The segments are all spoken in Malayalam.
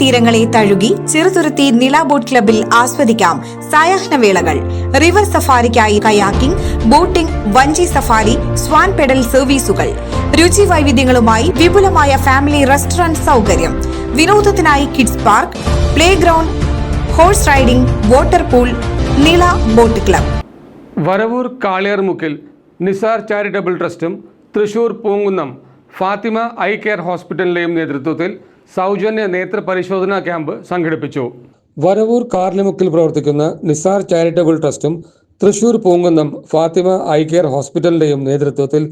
തീരങ്ങളെ തഴുകി ചെറുതുരുത്തി നില ബോട്ട് ക്ലബിൽ ആസ്വദിക്കാം സായാഹ്നവേളകൾ. റിവർ സഫാരിക്കായി കയാക്കിംഗ് ബോട്ടിംഗ് വഞ്ചി സഫാരി സ്വാൻ പെഡൽ സർവീസുകൾ. രുചി വൈവിധ്യങ്ങളുമായി വിപുലമായ ഫാമിലി റെസ്റ്റോറന്റ് സൗകര്യം. വിനോദത്തിനായി kids park playground horse riding water pool Nila boat club. Varavoor കാളിയാർമുക്കിൽ Nisar charitable ട്രസ്റ്റും തൃശൂർ പൂങ്കുന്നം ഫാത്തിമ ഐ കെയർ ഹോസ്പിറ്റലിന്റെയും നേതൃത്വത്തിൽ സൗജന്യ നേത്ര പരിശോധനാ ക്യാമ്പ് സംഘടിപ്പിച്ചു. വരവൂർ കാർലിമുക്കിൽ പ്രവർത്തിക്കുന്ന നിസാർ ചാരിറ്റബിൾ ട്രസ്റ്റും തൃശൂർ പൂങ്കുന്നം ഫാത്തിമ ഐ കെയർ ഹോസ്പിറ്റലിന്റെയും നേതൃത്വത്തിൽ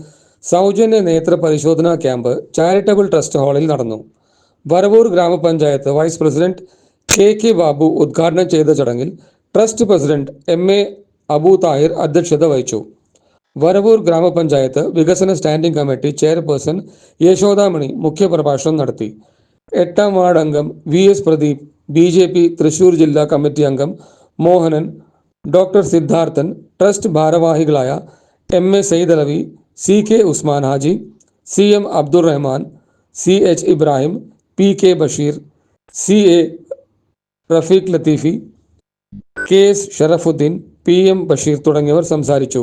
സൗജന്യ നേത്ര പരിശോധനാ ക്യാമ്പ് ചാരിറ്റബിൾ ട്രസ്റ്റ് ഹാളിൽ നടന്നു. വരവൂർ ഗ്രാമപഞ്ചായത്ത് vice president K K Babu ഉദ്ഘാടനം ചെയ്ത ചടങ്ങിൽ trust president M A Abu Thahir അധ്യക്ഷത വഹിച്ചു. വരവൂർ ഗ്രാമപഞ്ചായത്ത് വികസന സ്റ്റാൻഡിംഗ് കമ്മിറ്റി ചെയർപേഴ്സൺ യശോദാമണി മുഖ്യപ്രഭാഷണം നടത്തി. എട്ടാം വാർഡ് അംഗം V S Pradeep B J P Thrissur ജില്ലാ കമ്മിറ്റി അംഗം മോഹനൻ ഡോക്ടർ സിദ്ധാർത്ഥൻ ട്രസ്റ്റ് ഭാരവാഹികളായ M A Saidalavi C K Usman Haji C M Abdul Rahman C H Ibrahim P K Basheer C A Rafeeq Latheefi K S Sharafudheen P M Basheer തുടങ്ങിയവർ സംസാരിച്ചു.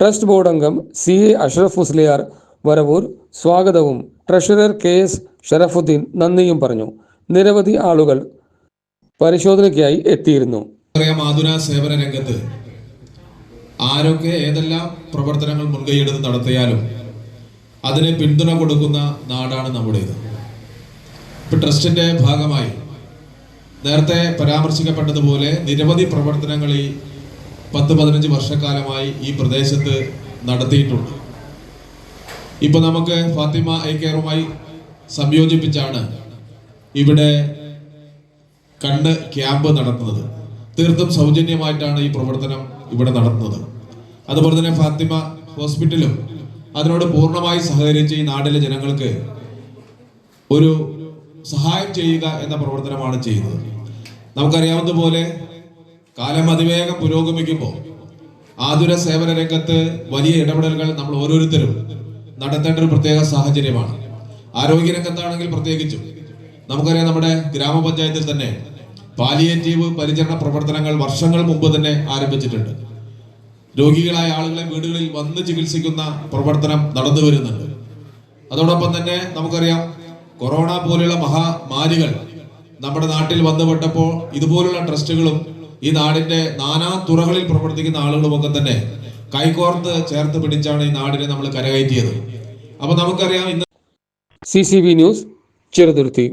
ട്രസ്റ്റ് ബോർഡ് അംഗം സി എ അഷ്റഫ് മുസ്ലിയാർ വരവൂർ സ്വാഗതവും. ട്രഷറർ കെ എസ് ഷറഫുദ്ദീൻ നന്ദിയും പറഞ്ഞു. നിരവധി ആളുകൾ പരിശോധനയ്ക്കായി എത്തിയിരുന്നു. സേവന രംഗത്ത് ആരൊക്കെ ഏതെല്ലാം പ്രവർത്തനങ്ങൾ മുൻകൈയെടുത്ത് നടത്തിയാലും അതിനെ പിന്തുണ കൊടുക്കുന്ന നാടാണ് നമ്മുടേത്. ഇപ്പൊ ട്രസ്റ്റിന്റെ ഭാഗമായി നേരത്തെ പരാമർശിക്കപ്പെട്ടതുപോലെ നിരവധി പ്രവർത്തനങ്ങൾ ഈ പത്ത് പതിനഞ്ച് വർഷക്കാലമായി ഈ പ്രദേശത്ത് നടത്തിയിട്ടുണ്ട്. ഇപ്പൊ നമുക്ക് ഫാത്തിമ ഐ കെയറുമായി സംയോജിപ്പിച്ചാണ് ഇവിടെ കണ്ണ് ക്യാമ്പ് നടത്തുന്നത്. തീർത്തും സൗജന്യമായിട്ടാണ് ഈ പ്രവർത്തനം ഇവിടെ നടത്തുന്നത്. അതുപോലെ തന്നെ ഫാത്തിമ ഹോസ്പിറ്റലും അതിനോട് പൂർണമായി സഹകരിച്ച് ഈ നാട്ടിലെ ജനങ്ങൾക്ക് ഒരു സഹായം ചെയ്യുക എന്ന പ്രവർത്തനമാണ് ചെയ്യുന്നത്. നമുക്കറിയാവുന്നതുപോലെ കാലം അതിവേഗം പുരോഗമിക്കുമ്പോൾ ആതുര സേവന രംഗത്ത് വലിയ ഇടപെടലുകൾ നമ്മൾ ഓരോരുത്തരും നടത്തേണ്ട ഒരു പ്രത്യേക സാഹചര്യമാണ്. ആരോഗ്യ രംഗത്താണെങ്കിൽ പ്രത്യേകിച്ചും. നമുക്കറിയാം നമ്മുടെ ഗ്രാമപഞ്ചായത്തിൽ തന്നെ പാലിയേറ്റീവ് പരിചരണ പ്രവർത്തനങ്ങൾ വർഷങ്ങൾ മുമ്പ് തന്നെ ആരംഭിച്ചിട്ടുണ്ട്. രോഗികളായ ആളുകളെ വീടുകളിൽ വന്ന് ചികിത്സിക്കുന്ന പ്രവർത്തനം നടന്നു വരുന്നുണ്ട്. അതോടൊപ്പം തന്നെ നമുക്കറിയാം കൊറോണ പോലെയുള്ള മഹാമാരികൾ നമ്മുടെ നാട്ടിൽ വന്നുപെട്ടപ്പോൾ ഇതുപോലുള്ള ട്രസ്റ്റുകളും ഈ നാടിന്റെ നാനാ തുറകളിൽ പ്രവർത്തിക്കുന്ന ആളുകളുമൊക്കെ തന്നെ കൈകോർത്ത് ചേർത്ത് പിടിച്ചാണ് ഈ നാടിനെ നമ്മൾ കരകയറ്റിയത്. അപ്പൊ നമുക്കറിയാം ഇന്ന് C C B news Cheruthuruthy.